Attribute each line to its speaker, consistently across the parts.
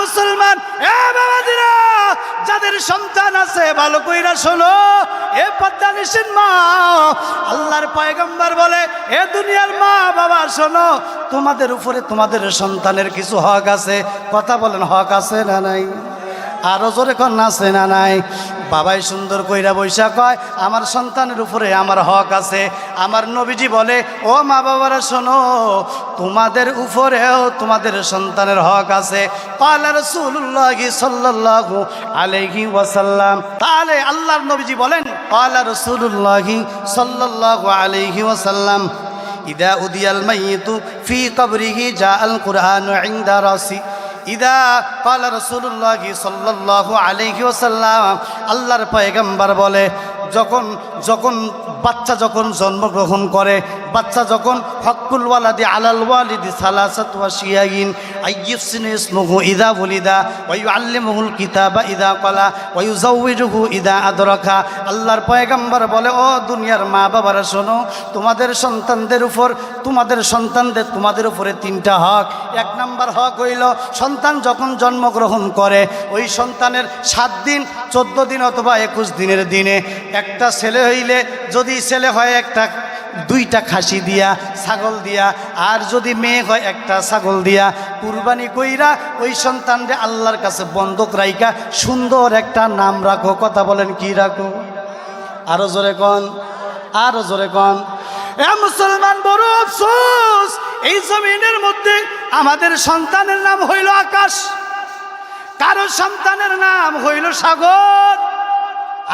Speaker 1: মুসলমান যাদের সন্তান আছে, ভালো কইরা শোনো, এ পদ্মা নিশিন মা। আল্লাহর পয়গম্বর বলে, এ দুনিয়ার মা, বাবা, শোনো, তোমাদের উপরে তোমাদের সন্তানের কিছু হক আছে, কথা বলেন হক আছে না নাই? আরও জোরে কন আছে না নাই? বাবাই সুন্দর কইরা বৈশা কয়, আমার সন্তানের উপরে আমার হক আছে। আমার নবীজি বলে, ও মা বাবারা, শোনো, তোমাদের উপরেও তোমাদের সন্তানের হক আছে। আলাইহি ওয়াসাল্লাম। তাহলে আল্লাহর নবীজি বলেন পালা রসুল্লাহ সাল্লাল্লাহু আলাইহি ওয়াসাল্লাম, ইদা উদিয়াল মাইয়িতু ফি কবরিহি জা আল কুরআন ইনদা রাসি। ইদা কাল রসুল্লাহ সাল্লাহ আলহি ওসাল্লাম আল্লাহর পয়গাম্বার বলে যখন যখন বাচ্চা যখন জন্মগ্রহণ করে, বাচ্চা যখন হকুল ওয়ালাদি আলাল ওয়ালিদি সালাসাত ওয়া শিয়াইন আইয়ুসিন ইসমুহু ইদা বলিদা ওয়ায়ু আল্লিমুহুল কিতাবা ইদা কলা ওয়ায়ু জাউইজুহু ইদা আদরাকা। আল্লাহর পয়গম্বর বলে, ও দুনিয়ার মা বাবারা শোনো, তোমাদের সন্তানদের উপর, তোমাদের সন্তানদের, তোমাদের উপরে তিনটা হক। এক নাম্বার হক হইল, সন্তান যখন জন্মগ্রহণ করে, ওই সন্তানের সাত দিন, চোদ্দ দিন অথবা একুশ দিনের দিনে, একটা ছেলে হইলে যদি ছেলে হয় একটা, দুইটা খাসি দিয়া, ছাগল দিয়া, আর যদি মেয়ে হয় একটা ছাগল দিয়া, কুরবানি কইরা ওই সন্তানরে আল্লাহর কাছে বন্ধক রাইকা সুন্দর একটা নাম রাখো। কথা বলেন কি রাখো? আরও জোরে কন, আরও জোরে কন। এ মুসলমান, বড় আফসোস, এই জমিনের মধ্যে আমাদের সন্তানের নাম হইল আকাশ। কারও সন্তানের নাম হইল সাগর।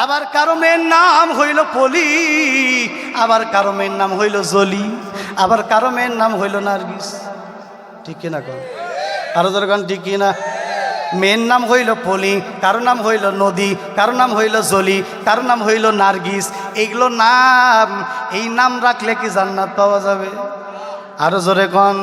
Speaker 1: আবার কারও মেয়ের নাম হইল পলি, আবার কারও মেয়ের নাম হইল জলি, আবার কারও মেয়ের নাম হইল নার্গিস। ঠিক কিনা কর আরও দরকার ঠিক কিনা? মেয়ের নাম হইল পলি, কারও নাম হইল নদী, কারও নাম হইল জলি, কারও নাম হইল নার্গিস। এইগুলো নাম, এই নাম রাখলে কি জান্নাত পাওয়া যাবে? আরও জোরে কন।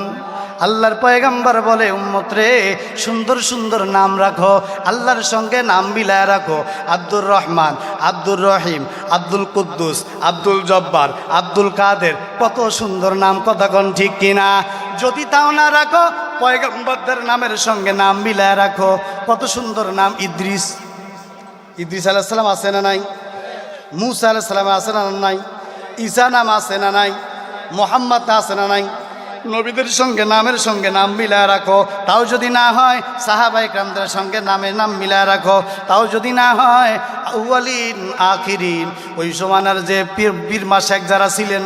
Speaker 1: আল্লাহর পয়গাম্বার বলে, উম্মত রে, সুন্দর সুন্দর নাম রাখো। আল্লাহর সঙ্গে নাম মিলায় রাখো। আব্দুর রহমান, আব্দুর রহিম, আব্দুল কুদ্দুস, আব্দুল জব্বার, আব্দুল কাদের, কত সুন্দর নাম কথা কন ঠিক কিনা? যদি তাও না রাখো, পয়গম্বরদের নামের সঙ্গে নাম মিলায় রাখো। কত সুন্দর নাম, ইদ্রিস। ইদ্রিস আলাইসালাম আছে না নাই? মুসা আলাইসালাম আছে না নাই? ঈসা নাম আছে না নাই? মোহাম্মদ আছে না নাই? নবীদের সঙ্গে, নামের সঙ্গে নাম মিলায় রাখো। তাও যদি না হয় সাহাবাই কামদের সঙ্গে নামের নাম মিলায় রাখো। তাও যদি না হয়, আউয়ালিন আখিরিন, ওই সমানার যে পীর বীর মাসেক যারা ছিলেন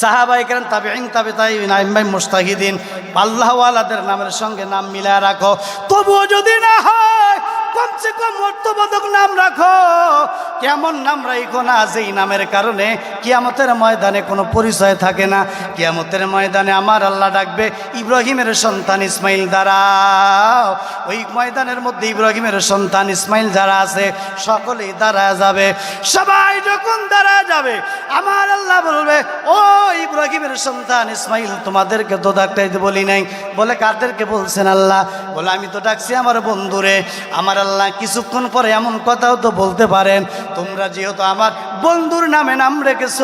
Speaker 1: সাহাবাই কেন তাবে ইন তাবে তাই নাইমাই মুস্তাহিদিন, আল্লাহওয়ালাদের নামের সঙ্গে নাম মিলায় রাখো। তবুও যদি না হয় কমসে কম অর্থবোধক নাম রাখো। কেমন নাম রাখো না যেই নামের কারণে কিয়ামতের ময়দানে কোনো পরিচয় থাকে না। কিয়ামতের ময়দানে আমার আল্লাহ ডাকবে, ইব্রাহিমের সন্তান ইসমাইল, দাঁড়াও। ওই ময়দানের মধ্যে ইব্রাহিমের সন্তান ইসমাইল যারা আছে, সকলেই দাঁড়া যাবে। সবাই যখন দাঁড়া যাবে, আমার আল্লাহ বলবে, ও ইব্রাহিমের সন্তান ইসমাইল, তোমাদেরকে তো ডাকতে বলি নাই। বলে কাদেরকে বলছেন আল্লাহ? বলে, আমি তো ডাকছি আমার বন্ধুরে। আমার আল্লাহ কিছুক্ষণ পরে এমন কথাও তো বলতে পারেন, তোমরা যেহেতু আমার বন্ধুর নামে নাম রেখেছ,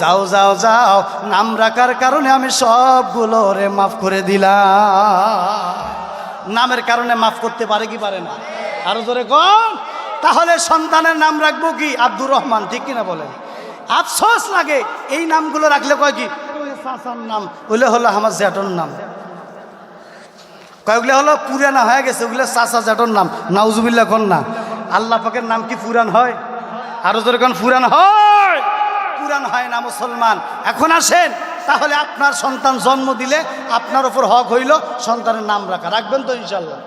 Speaker 1: যাও যাও যাও, নাম রাখার কারণে আমি সবগুলো রে মাফ করে দিলাম। নামের কারণে মাফ করতে পারে কি পারে না? আরও জোরে কম তাহলে সন্তানের নাম রাখব কি? আব্দুর রহমান, ঠিক কিনা বলেন? আফসোস লাগে, এই নামগুলো রাখলে কয় কি? নাম, ওইলে হলো আমার জ্যাঠর নাম। কয়েকগুলো হলো পুরানা, হয়ে গেছে, ওগুলো চাচা জ্যাঠর নাম নাউজুবিল্লা কোন না। আল্লাহ পাকের নাম কি পুরান হয়? আরও জোরে কোন, পুরান হয়। পুরান হয় না মুসলমান। এখন আসেন, তাহলে আপনার সন্তান জন্ম দিলে আপনার ওপর হক হইল সন্তানের নাম রাখা। রাখবেন তো ইনশাল্লাহ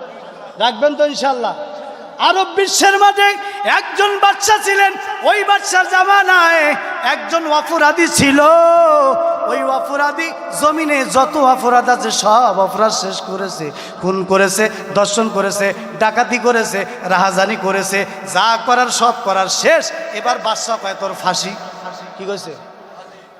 Speaker 1: রাখবেন তো ইনশাল্লাহ আরব বিশ্বের মাঝে একজন বাচ্চা ছিলেন, ওই বাচ্চার জামানায় একজন অপরাধী ছিল। ওই অপরাধী জমিনে যত অপরাধ আছে, সব অপরাধ শেষ করেছে। খুন করেছে দর্শন করেছে, ডাকাতি করেছে, রাহাজানি করেছে, যা করার সব করার শেষ। এবার বাদশাহ কয়, তোর ফাঁসি? কি কইছে?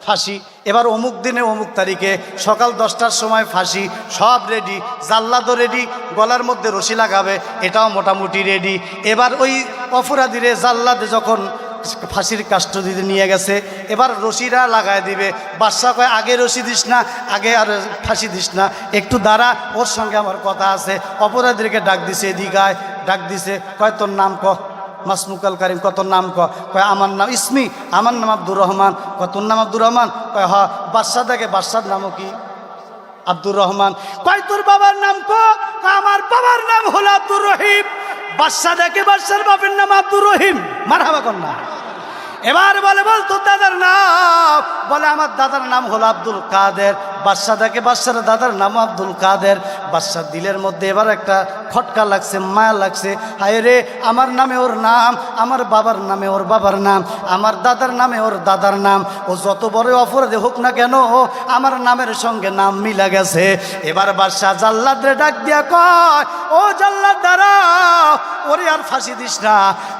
Speaker 1: ফাঁসি। এবার অমুক দিনে অমুক তারিখে সকাল দশটার সময় ফাঁসি, সব রেডি জাল্লাদও রেডি গলার মধ্যে রশি লাগাবে, এটাও মোটামুটি রেডি এবার ওই অপরাধীরে জাল্লাদে যখন ফাঁসির কাস্টডিতে নিয়ে গেছে। এবার রশিরা লাগায় দিবে। বাদশাহ কয়, আগে রশি দিস না, আগে আর ফাঁসি দিস না। একটু দাঁড়া, ওর সঙ্গে আমার কথা আছে। অপরাধীকে ডাক দিছে এদিকায় ডাক দিছে, কয়, তোর নাম ক? মাসমুকাল কারিম কত নাম ক? কয়, আমার নাম ইসমি, আমার নাম আব্দুর রহমান। কয়, তোর নাম আব্দুর রহমান? কয়, হ। বাদশাহ দেখে বাদশার নামও কি? আব্দুর রহমান, কয়, তোর বাবার নাম ক? আমার বাবার নাম হলো আব্দুর রহিম। বাদশাহ দেখে বাদশার বাপের নাম আব্দুর রহিম। মারহাবা কন্যা। এবার বলে, বল তোর দাদার নাম। বলে, আমার দাদার নাম হলো আব্দুল কাদের। বাদশাহ দেখে বাদশার দাদার নাম আব্দুল কাদের। বাদশার দিলের মধ্যে এবার একটা খটকা লাগছে, মায়া লাগছে। হায় রে, আমার নামে ওর নাম, আমার বাবার নামে ওর বাবার নাম, আমার দাদার নামে ওর দাদার নাম। ও যত বড় অপরাধে হোক না কেন, আমার নামের সঙ্গে নাম মিলা গেছে। এবার বাদশাহ জাল্লাদরে ডাক দিয়া কয় ও জাল্লাদ দ্বারা, ওরে আর ফাঁসি দিস না।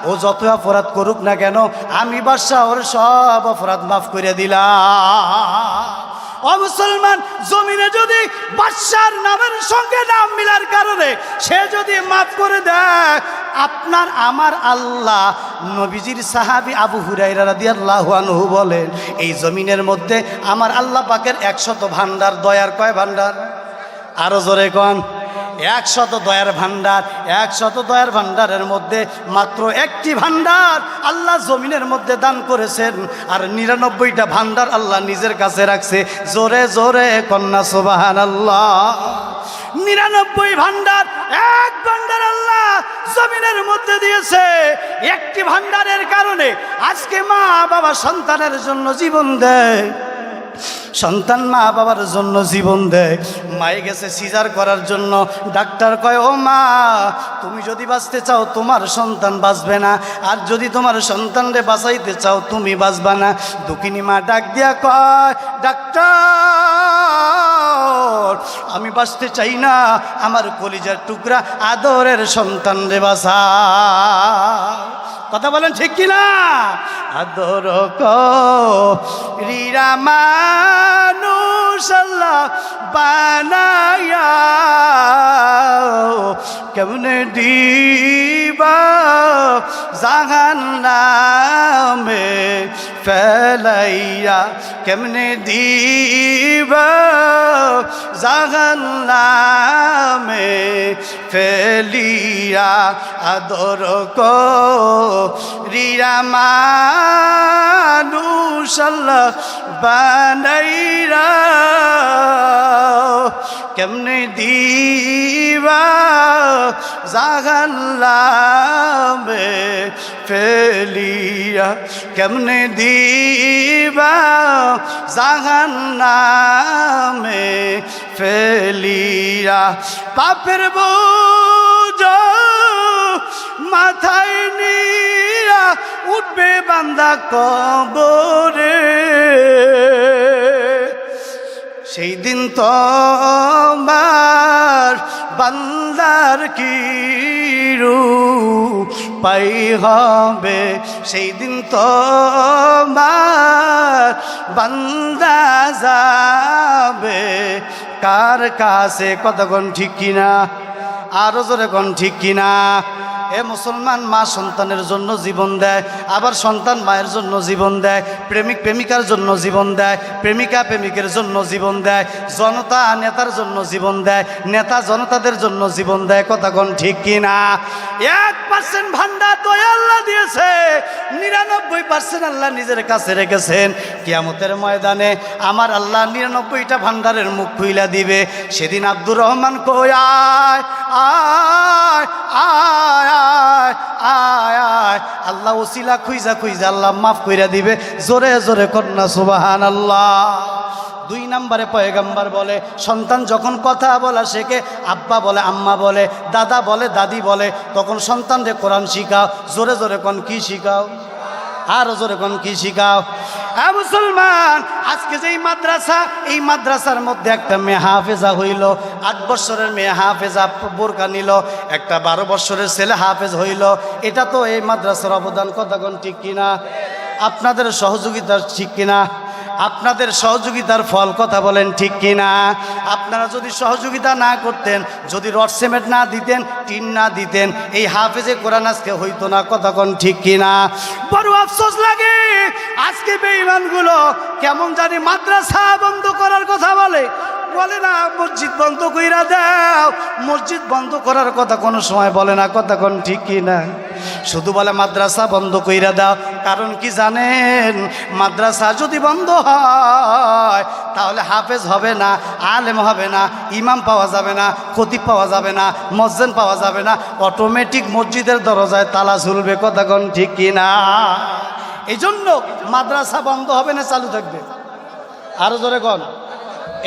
Speaker 1: ও যত অপরাধ করুক না কেন, আমি বাদশাহ ওর সব অপরাধ মাফ করে দিলাম। ও মুসলমান, জমিনে যদি বাদশার নামের সঙ্গে নাম মিলার কারণে সে যদি মাফ করে দেয়, আপনার আমার আল্লাহ নবীজির সাহাবি আবু হুরাইরা রাদিয়াল্লাহু আনহু বলেন, এই জমিনের মধ্যে আমার আল্লাহ পাকের একশত ভান্ডার দয়ার কয় ভান্ডার আরও জোরে কন। একশত দয়ার ভান্ডার একশত দয়ার ভান্ডারের মধ্যে মাত্র একটি ভান্ডার আল্লাহ জমিনের মধ্যে দান করেছেন। আর নিরানব্বইটা ভান্ডার আল্লাহ নিজের কাছে রাখছে। জোরে জোরে কন্যা সোবাহান আল্লাহ নিরানব্বই ভান্ডার এক ভান্ডার আল্লাহ জমিনের মধ্যে দিয়েছে। একটি ভান্ডারের কারণে আজকে মা বাবা সন্তানের জন্য জীবন দেয়। সন্তান মা বাবার জন্য জীবন দেয়। মায়ে গেছে সিজার করার জন্য। ডাক্তার কয়, ও মা, তুমি যদি বাঁচতে চাও, তোমার সন্তান বাঁচবে না। আর যদি তোমার সন্তানরে বাঁচাইতে চাও, তুমি বাঁচবা না। দুঃখিনী মা ডাক দিয়া কয়, ডাক্তার, আমি বাঁচতে চাই না। আমার কলিজার টুকরা আদরের সন্তান রে বাসা কথা বলেন ঠিক কিনা? আদর কীরা মানুষ বানায়া কেমনে দিবা জাহান নামে ফেলাইয়া কেমনে দিবা? জাহান নামে ফেলিয়া আদর কো রিরা মানুষ আল্লাহ বানাইরা কেমনে দিবা? জাগাল্লামে ফেলিয়া কেমনে দিবা? জাহান্নামে ফেলিয়া পাপের বোঝ মাথায় নিয়া উঠবে বান্দা কবরে। সেই দিন তোমার বান্দার কি পাই হবে? সেই দিন তোমার বান্দা যাবে। কার কাছে? কতক্ষণ ঠিক কিনা? আরও জোরে কোন ঠিক কিনা? এ মুসলমান মা সন্তানের জন্য জীবন দেয়, আবার সন্তান মায়ের জন্য জীবন দেয়, প্রেমিক প্রেমিকার জন্য জীবন দেয়, প্রেমিকা প্রেমিকের জন্য জীবন দেয়, জনতা নেতার জন্য জীবন দেয়, নেতা জনতাদের জন্য জীবন দেয় কথাগণ ঠিক কিনা? এক পার্সেন্ট ভান্ডার দয়া আল্লাহ দিয়েছে, নিরানব্বই পার্সেন্ট আল্লাহ নিজের কাছে রেখেছেন। কিয়ামতের ময়দানে আমার আল্লাহ নিরানব্বইটা ভান্ডারের মুখ খুইলা দিবে, সেদিন আব্দুর রহমান কই আয় আয় আয় আয় আয়। আল্লাহ ওসিলা খুইজা খুইজা আল্লাহ মাফ কইরা দিবে। জোরে জোরে কন্যা সুবাহান আল্লাহ দুই নম্বরে পয়গাম্বার বলে, সন্তান যখন কথা বলা শেখে, আব্বা বলে, আম্মা বলে, দাদা বলে, দাদি বলে, তখন সন্তানরে কোরআন শিখাও। জোরে জোরে কোন, কি শিখাও? আরও জোরে কোন, কি শিখাও? মুসলমান, আজকে যে মাদ্রাসা, এই মাদ্রাসার মধ্যে একটা মেয়ে হাফেজা হইল, আট বছরের মেয়ে হাফেজা বোরকা নিল, একটা বারো বছরের ছেলে হাফেজ হইল। এটা তো এই মাদ্রাসার অবদান কতক্ষণ ঠিক কিনা? আপনাদের সহযোগিতা ঠিক কিনা? আপনাদের সহযোগিতার ফল কথা বলেন ঠিক কি না আপনারা যদি সহযোগিতা না করতেন, যদি রড সিমেন্ট না দিতেন, টিন না দিতেন, এই হাফেজে কোরআন আজকে হইতো না কথা কোন ঠিক কি না বড় আফসোস লাগে। আজকে বেঈমানগুলো কেমন জানি মাদ্রাসা বন্ধ করার কথা বলে। বলে না, মসজিদ বন্ধ কইরা দাও। মসজিদ বন্ধ করার কথা কোনো সময় বলে না, কথা কোন ঠিক কি না। শুধু বলে মাদ্রাসা বন্ধ কইরা দাও। কারণ কি জানেন, মাদ্রাসা যদি বন্ধ হয়, তাহলে হাফেজ হবে না, আলেম হবে না, ইমাম পাওয়া যাবে না, খতিব পাওয়া যাবে না মসজিদ পাওয়া যাবে না। অটোমেটিক মসজিদের দরজায় তালা ঝুলবে, কথা কোন ঠিক কি না। এই জন্য মাদ্রাসা বন্ধ হবে না, চালু থাকবে। আরও জোরে কন।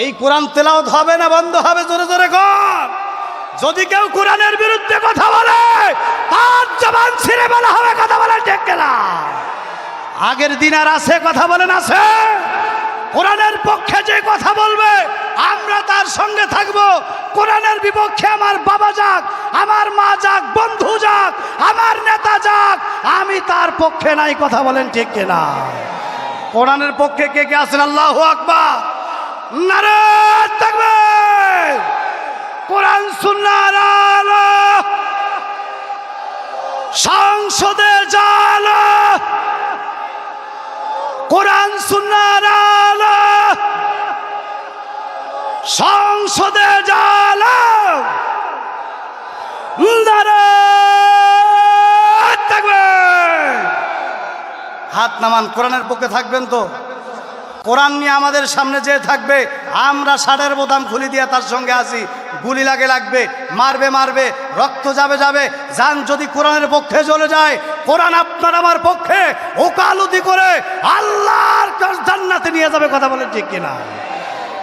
Speaker 1: এই কোরআন তেলাওত হবে না, বন্ধ হবে? জোরে জোরে কন। যদি কেউ কোরআনের বিরুদ্ধে কথা বলে তার জবান ছিঁড়ে বলা হবে, কথা বলে ঠিক না আগের দিন আর আছে, কথা বলেন আছে? কোরআনের পক্ষে যে কথা বলবে, আমরা তার সঙ্গে থাকব। কোরআনের বিপক্ষে আমার বাবা যাক, আমার মা যাক, বন্ধু যাক, আমার নেতা যাক, আমি তার পক্ষে নাই, কথা বলেন ঠিক কিনা? কোরআনের পক্ষে কে কে আছেন? আল্লাহ আকবার। নারে থাকবে কোরআন সুন্নার সংসদে জালো। কোরআন সুন্নার আলো। সংসদে জালো হাত নামান কোরআনের পক্ষে থাকবেন তো? কোরআন নিয়ে আমাদের সামনে যে থাকবে, আমরা ষাটের বোতাম খুলি দিয়ে তার সঙ্গে আসি গুলি লাগে লাগবে, মারবে মারবে, রক্ত যাবে যাবে। যান যদি কোরআনের পক্ষে চলে যায় কোরআন আপনার আমার পক্ষে ওকালতি করে আল্লাহর জান্নাতে নিয়ে যাবে কথা বলে ঠিক কিনা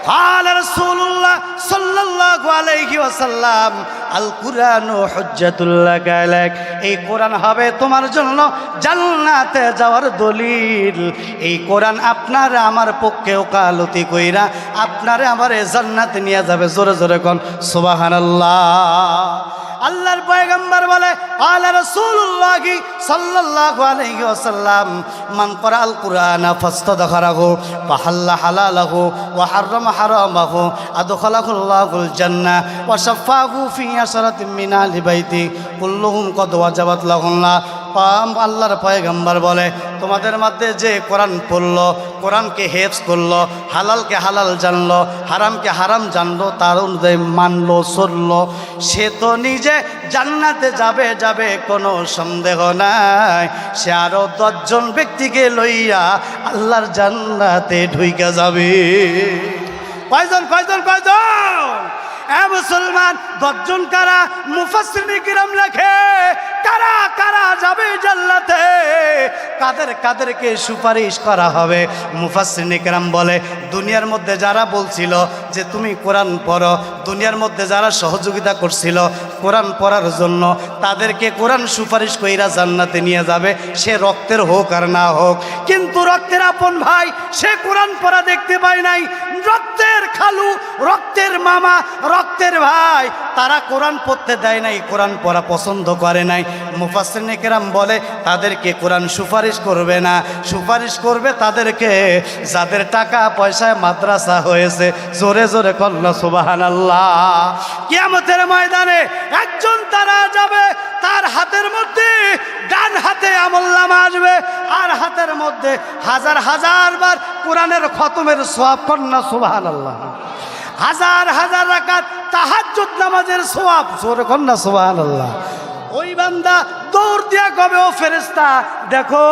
Speaker 1: قال رسول الله صلى الله عليه وسلم আল কুরআন হুজ্জাতুল্লাহ লাক এই কোরআন হবে তোমার জন্য জান্নাতে যাওয়ার দলিল এই কোরআন আপনার আমার পক্ষে ওকালতি কইরা আপনারে আমার জান্নাতে নিয়ে যাবে জোরে জোরে কোন সুবহানাল্লাহ আল্লাহর পয়গম্বর বলে আলা রাসূলুল্লাহ সাল্লাল্লাহু আলাইহি ওয়াসাল্লাম মান করা আল কুরআন ফাস্তাদখারাহু ফাহাল্লা হালালাহু ওয়া হাররামা হারামাহু আদখালাহুল্লাহুল জান্নাহ ওয়া শাফাহু ফি আশরাতিন মিন আহলি বাইতি কুল্লুহুম কদ ওয়াজাবাত লাহুল্লাহ পাম আল্লাহর পয়গম্বর বলে। তোমাদের মধ্যে যে কোরআন পড়ল, কোরআনকে হেফজ করল, হালালকে হালাল জানলো, হারামকে হারাম জানলো, তার অনুযায়ী মানলো, চলল, সে তো নিজে জান্নাতে যাবে যাবে কোনো সন্দেহ নাই। সে আরও দশজন ব্যক্তিকে লইয়া আল্লাহর জান্নাতে ঢুইকা যাবে। কয়জন কয়জন কয়জন? এ মুসলমান, দশজন কারা মুফাসসিরিন কিরাম লেখে? কারা কারা যাবে জান্নাতে? কাদের, কাদেরকে সুপারিশ করা হবে? মুফাসসিরিন কিরাম বলে, দুনিয়ার মধ্যে যারা বলছিল যে তুমি কোরআন পড়ো, দুনিয়ার মধ্যে যারা সহযোগিতা করছিল কোরআন পড়ার জন্য, তাদেরকে কোরআন সুপারিশ কইরা জান্নাতে নিয়ে যাবে। সে রক্তের হোক আর না হোক। কিন্তু রক্তের আপন ভাই, সে কোরআন পড়া দেখতে পায় নাই। রক্তের খালু, রক্তের মামা, রক্তের ভাই, তারা কোরআন পড়তে দেয় নাই, কোরআন পড়া পছন্দ করে নাই। মুফাসিন কেরাম বলে, তাদেরকে কোরআন সুপারিশ করবে না। সুপারিশ করবে তাদেরকে, যাদের টাকা পয়সায় মাদ্রাসা হয়েছে, জোরে জোরে কল্ল সুবাহান আল্লাহ কিয়ামতের ময়দানে একজন তারা যাবে, তার হাতের মধ্যে ডান হাতে আমল্লামা আসবে, আর হাতের মধ্যে হাজার হাজার বার কোরআনের খতমের সোয়াব কন্যা সুবাহান আল্লাহ হাজার হাজার রাকাত তাহাজ্জুদ নামাজের সোয়াব জোরে কন্যা সুবাহান আল্লাহ ওই বান্দা দৌড় দিয়া কবে ও ফেরেস্তা দেখো,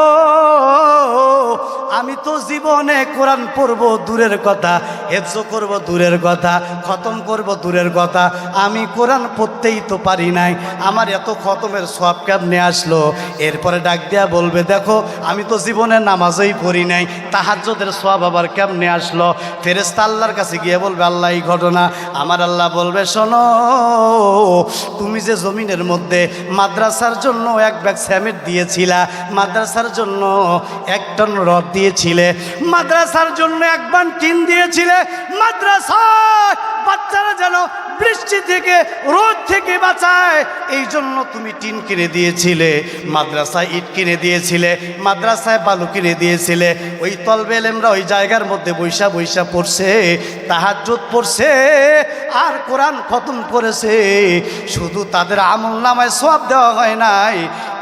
Speaker 1: আমি তো জীবনে কোরআন পড়ব দূরের কথা, হেফজ করব দূরের কথা, খতম করব দূরের কথা, আমি কোরআন পড়তেই তো পারি নাই, আমার এত খতমের সব কেমনে আসলো? এরপরে ডাক দিয়া বলবে, দেখো, আমি তো জীবনে নামাজই পড়ি নাই, তাহাজ্জদের সব আবার কেমনে আসলো? ফেরেস্তা আল্লাহর কাছে গিয়ে বলবে, আল্লাহ, এই ঘটনা। আমার আল্লাহ বলবে, শোনো, তুমি যে জমিনের মধ্যে মাদ্রাসার জন্য এক ব্যাগ স্যামেট দিয়েছিলা। মাদ্রাসার জন্য এক টন রদ দিয়েছিলে। মাদ্রাসার জন্য এক বান টিন দিয়েছিলে। মাদ্রাসায় বাচ্চারা যেন বৃষ্টি থেকে, রোদ থেকে বাঁচায়। এই জন্য তুমি টিন কিনে দিয়েছিলে, মাদ্রাসায় ইট কিনে দিয়েছিলে, মাদ্রাসায় বালু কিনে দিয়েছিলে। ওই তলবেলেমরা ওই জায়গার মধ্যে বৈশা বৈশা পড়ছে, তাহাজ্জুদ পড়ছে, আর কোরআন খতম করেছে। শুধু তাদের আমল নামায় সোয়াব দেওয়া হয় নাই,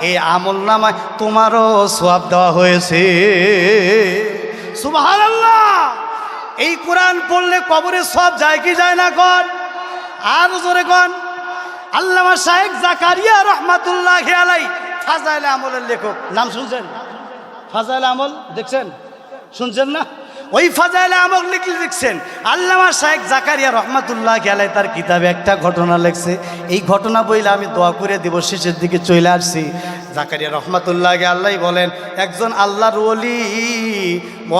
Speaker 1: এই আমল নামায় তোমারও সোয়াব দেওয়া হয়েছে। সুবহানাল্লাহ! এই কোরআন পড়লে কবরে সব যায় কি যায় না কন? আর জোরে কন। আল্লামা শাহেক জাকারিয়া রহমাতুল্লাহ আলাই ফাজাইল আমলের লেখক। নাম শুনছেন? ফাজাইল আমল দেখছেন? শুনছেন না? ওই ফাজাইল আমল লিখলে দেখছেন আল্লামা শাহেক জাকারিয়া রহমাতুল্লাহ আলাই তার কিতাবে একটা ঘটনা লেখছে। এই ঘটনা বইলে আমি দোয়া করে দিব, শেষের দিকে চলে আসছি। জাকারিয়া রহমাতুল্লাহ আল্লাহ বলেন, একজন আল্লাহর ওলি,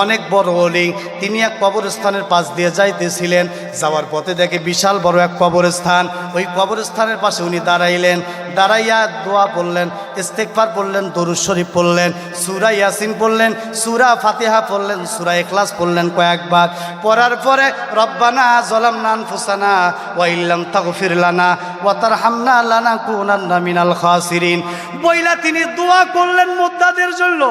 Speaker 1: অনেক বড় ওলি। তিনি এক কবরস্থানের পাশ দিয়ে যাইতেছিলেন, যাওয়ার পথে দেখে বিশাল বড় এক কবরস্থান। ওই কবরস্থানের পাশে উনি দাঁড়াইলেন। দাঁড়াইয়া দোয়া পড়লেন ইস্তেকফার পড়লেন, দরুদ শরীফ পড়লেন, সুরা ইয়াসিন পড়লেন, সুরা ফাতিহা পড়লেন, সুরা এখলাস পড়লেন কয়েকবার। পড়ার পরে, রব্বানা জলাম নান ফুসানা ওয়াইল্লাম তাগফির লানা ওয়াতার হামনা লানা কুনান্না মিনাল খাসিরিন। বইলা তিনি দোয়া করলেন মুদ্দাদের জন্য।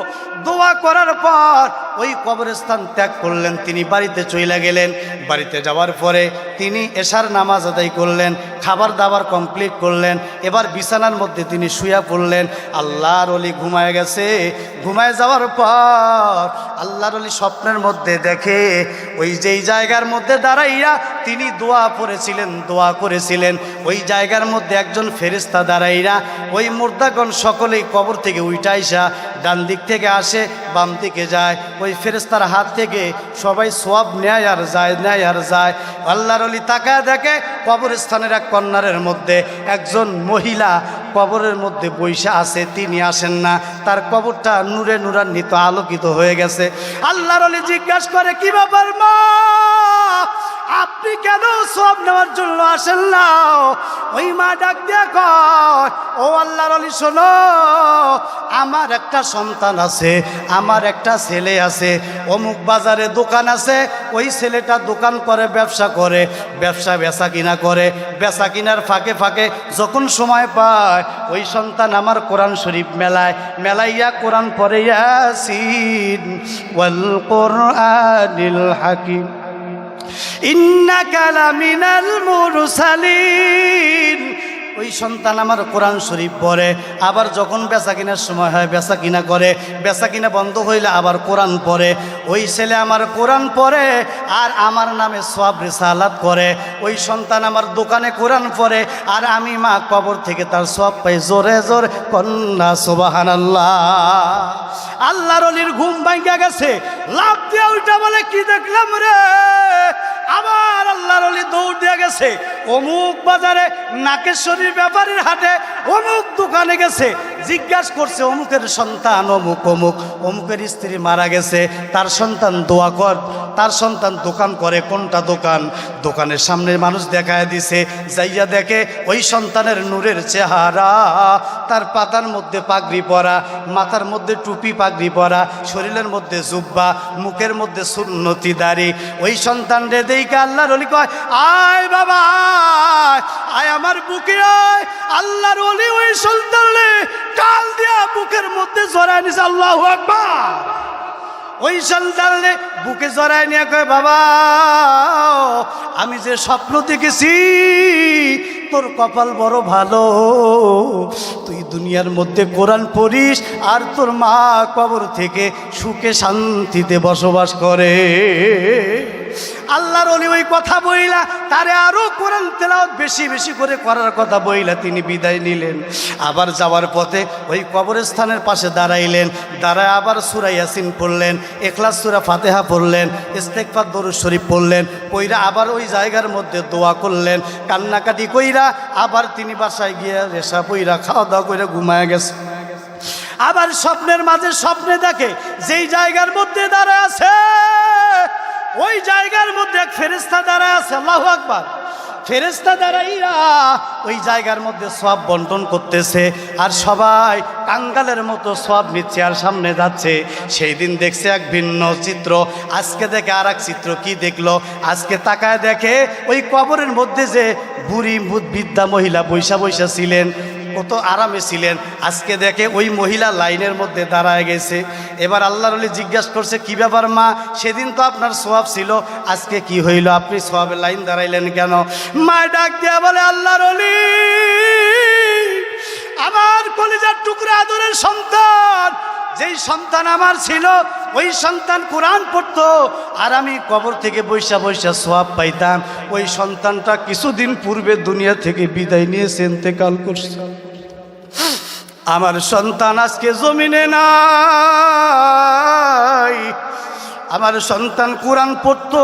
Speaker 1: দোয়া করার পর ওই কবরস্থান ত্যাগ করলেন, তিনি বাড়িতে চলে গেলেন। বাড়িতে যাওয়ার পরে তিনি এশার নামাজ আদায় করলেন, খাবার দাবার কমপ্লিট করলেন। এবার বিছানার মধ্যে তিনি শুয়া পড়লেন। আল্লাহর অলি ঘুমায় গেছে। ঘুমায় যাওয়ার পর আল্লাহর অলি স্বপ্নের মধ্যে দেখে, ওই যেই জায়গার মধ্যে দাঁড়াইয়া তিনি দোয়া পড়েছিলেন, দোয়া করেছিলেন। ওই জায়গার মধ্যে একজন ফেরিস্তা দাঁড়াইরা ওই মুর্দাগণ সকলেই কবর থেকে উইটাইসা ডান দিক থেকে আসে, বাম দিকে যায়। ওই ফেরেস্তার হাত থেকে সবাই সব নেয় আর যায়, নেয় আর যায়। আল্লাহর অলি তাকায় দেখে কবরস্থানের এক কর্নারের মধ্যে একজন মহিলা কবরের মধ্যে বৈশা আছে, তিনি আসেন না। তার কবরটা নূরে নূরান্বিত আলোকিত হয়ে গেছে। আল্লাহর জিজ্ঞাসা করে, কি ব্যাপার মা? আপনি কেন সব নেওয়ার জন্য আসেন না? ওই মা ডাক কয়, ও আল্লাহর অলি, শোনো, আমার একটা সন্তান আছে, আমার একটা ছেলে আছে, অমুক বাজারে দোকান আছে, ওই ছেলেটা দোকান করে, ব্যবসা করে, ব্যবসা বেচা কিনা করে, বেচা কিনার ফাঁকে ফাঁকে যখন সময় পায়, ওই সন্তান আমার কোরআন শরীফ মেলায়, মেলাইয়া কোরআন পরে কোরআনিল হাকিম। ইন্নাকা লামিনাল মুরসালিন। ওই সন্তান আমার কোরআন শরীফ পড়ে, আবার যখন বেচা কিনার সময় হয়, বেচা কিনা করে, বেচা কিনা বন্ধ হইলে আবার কোরআন পড়ে। ওই ছেলে আমার কোরআন পড়ে আর আমার নামে সব রেসালাত করে। ওই সন্তান আমার দোকানে কোরআন পড়ে আর আমি মা কবর থেকে তার সব পাই। জোরে জোরে, কন্যা সোবাহান আল্লাহ আল্লাহর অলির ঘুম ভাঙ্গা গেছে। লাভ দিয়ে ওইটা বলে, কি দেখলাম রে? আবার আল্লাহর অলি দৌড় দিয়ে গেছে, অমুক বাজারে নাকেশ্বরীর ব্যাপারীর হাটে অমুক দোকানে গেছে, জিজ্ঞাসা করছে, অমুকের সন্তান অমুক অমুক, অমুকের স্ত্রী মারা গেছে, তার সন্তান দোয়া কর। তার সন্তান দোকান করে কোনটা দোকান? দোকানের সামনে মানুষ দেখায় দিছে যাইয়া দেখে ওই সন্তানের নূরের চেহারা। তার পাতার মধ্যে পাগড়ি পরা মাথার মধ্যে টুপি পাগড়ি পরা শরীরের মধ্যে জুব্বা মুখের মধ্যে সুন্নতি দাড়ি। ওই সন্তান রে দেইকা আল্লাহর অলি কয় আয় বাবা আয়, আমার বুকে আয় আল্লাহর অলি ওই সন্তান কাল দিয়া বুকের মধ্যে জড়ায় নিছে আল্লাহ আকবার। ওই সন্তান বুকে জড়ায় নিয়ে কয়, বাবা, আমি যে স্বপ্ন দেখেছি, তোর কপাল বড় ভালো। তুই দুনিয়ার মধ্যে কোরআন পড়িস আর তোর মা কবর থেকে সুখে শান্তিতে বসবাস করে। আল্লাহর অলি ওই কথা বইলা, তারে আরও কোরআন তেলাওয়াত বেশি বেশি করে করার কথা বইলা তিনি বিদায় নিলেন। আবার যাওয়ার পথে ওই কবরস্থানের পাশে দাঁড়াইলেন, দাঁড়ায় আবার সুরা ইয়াসিন পড়লেন এখলাস সুরা ফাতেহা পড়লেন ইস্তেকফার দরুদ শরীফ পড়লেন, কইরা আবার ওই জায়গার মধ্যে দোয়া করলেন, কান্নাকাটি কইরা আবার তিনি বাসায় গিয়ে রেশা পইরা খাওয়া দাওয়া কইরা ঘুমায় গেছে। আবার স্বপ্নের মাঝে স্বপ্নে দেখে যেই জায়গার মধ্যে দাঁড়ায় আছে ওই জায়গার মধ্যে এক ফেরিস্তা দাঁড়ায় আছে, আল্লাহ আকবার। ফেরেস্তা দাঁড়াইয়া ওই জায়গার মধ্যে সব বন্টন করতেছে আর সবাই কাঙ্গালের মতো সব নিচ্ছে আর সামনে যাচ্ছে। সেই দিন দেখছে এক ভিন্ন চিত্র। আজকে দেখে আর এক চিত্র কি দেখল? আজকে তাকায় দেখে ওই কবরের মধ্যে যে বুড়ি বিদ্যা মহিলা বৈশা বৈশা ছিলেন কত আরামে ছিলেন। আজকে দেখে ওই মহিলা লাইনের মধ্যে দাঁড়ায় গেছে। এবার আল্লাহর আলী জিজ্ঞাসা করছে, কি ব্যাপার মা? সেদিন তো আপনার সোয়াব ছিল। আজকে কি হইল? আপনি সোয়াবের লাইন দাঁড়াইলেন কেন? মা ডাক দিয়া বলে, আল্লাহর আলী আমার কলিজার টুকরা আদরের সন্তান যেই সন্তান আমার ছিল, ওই সন্তান কোরআন পড়তো, আর আমি কবর থেকে বৈশা বৈশা সোয়াব পাইতাম। ওই সন্তানটা কিছুদিন পূর্বে দুনিয়া থেকে বিদায় নিয়ে সেন্তেকাল করছে। আমার সন্তান আজকে জমিনে নাই। আমার সন্তান কোরআন পড়তো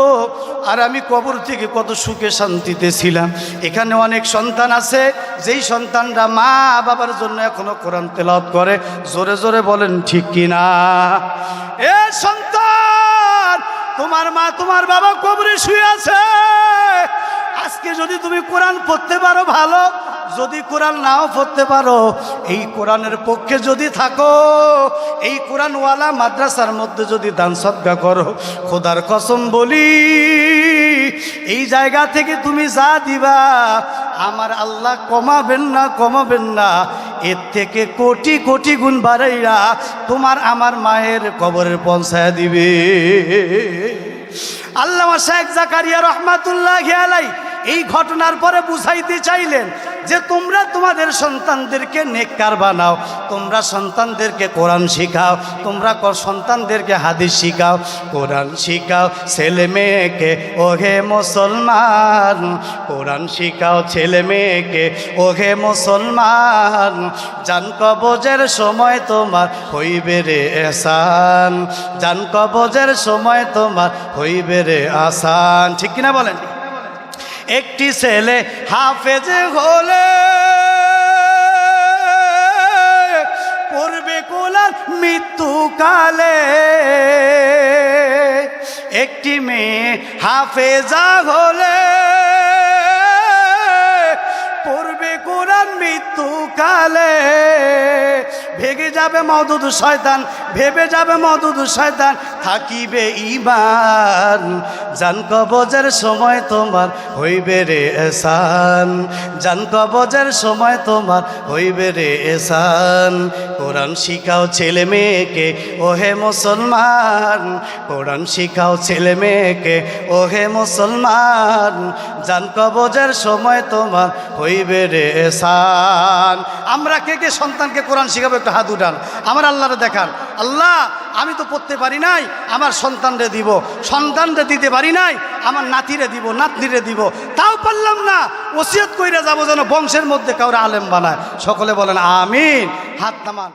Speaker 1: আর আমি কবর থেকে কত সুখে শান্তিতে ছিলাম। এখানে অনেক সন্তান আছে, যেই সন্তানরা মা বাবার জন্য এখনও কোরআন তেলাওত করে। জোরে জোরে বলেন, ঠিক কিনা? এ সন্তান, তোমার মা তোমার বাবা কবরে শুয়ে আছে। যদি তুমি কোরআন পড়তে পারো, ভালো। যদি কোরআন নাও পড়তে পারো, এই কোরআনের পক্ষে যদি থাকো, এই কোরআনওয়ালা মাদ্রাসার মধ্যে যদি দান সদ্গা করো, খোদার কসম বলি, এই জায়গা থেকে তুমি যা দিবা, আমার আল্লাহ কমাবেন না কমাবেন না। এর থেকে কোটি কোটি গুণ বাড়াইরা তোমার আমার মায়ের কবরের পৌঁছায় দিবে। আল্লামা শেখ জাকারিয়া রহমাতুল্লাহ ঘিয়ালাই এই ঘটনার পরে বুঝাইতে চাইলেন যে তোমরা তোমাদের সন্তানদেরকে নেককার বানাও, তোমরা সন্তানদেরকে কোরআন শিখাও, তোমরা সন্তানদেরকে হাদিস শিখাও, কোরআন শিখাও ছেলে মেয়েকে, ওহে মুসলমান, কোরআন শিখাও ছেলে মেয়েকে, ওহে মুসলমান, জান কবজের সময় তোমার হইবে রে এসান জান কবজের সময় তোমার হইবে রে আসান ঠিক কিনা বলেন? একটি ছেলে হাফেজ হলে পড়বে কোলার মৃত্যুকালে একটি মেয়ে হাফেজা হলে পড়বে কোরআন মৃত্যুকালে ভেগে যাবে মদুদ শয়তান, ভেবে যাবে মদুদ শয়তান, থাকিবে ইমান জান কবজের সময় তোমার হইবে রে এসান জান কবজের সময় তোমার হইবে রে এসান কোরআন শিখাও ছেলে মেয়েকে, ওহে মুসলমান, কোরআন শিখাও ছেলে মেয়েকে, ওহে মুসলমান, জান কবজের সময় তোমার হইবে রে এসান আমরা কে কে সন্তানকে কোরআন শিখাবো? একটু হাত উঠান। আমার আল্লাহরে দেখান। আল্লাহ, আমি তো পড়তে পারি নাই, আমার সন্তানরে দিব। সন্তানরে দিতে পারি নাই, আমার নাতিরে দিব, নাতনিরে দিব। তাও পারলাম না। ওসিয়ত কইরা যাব যেন বংশের মধ্যে কাউরে আলেম বানায়। সকলে বলেন, আমিন। হাত নামান।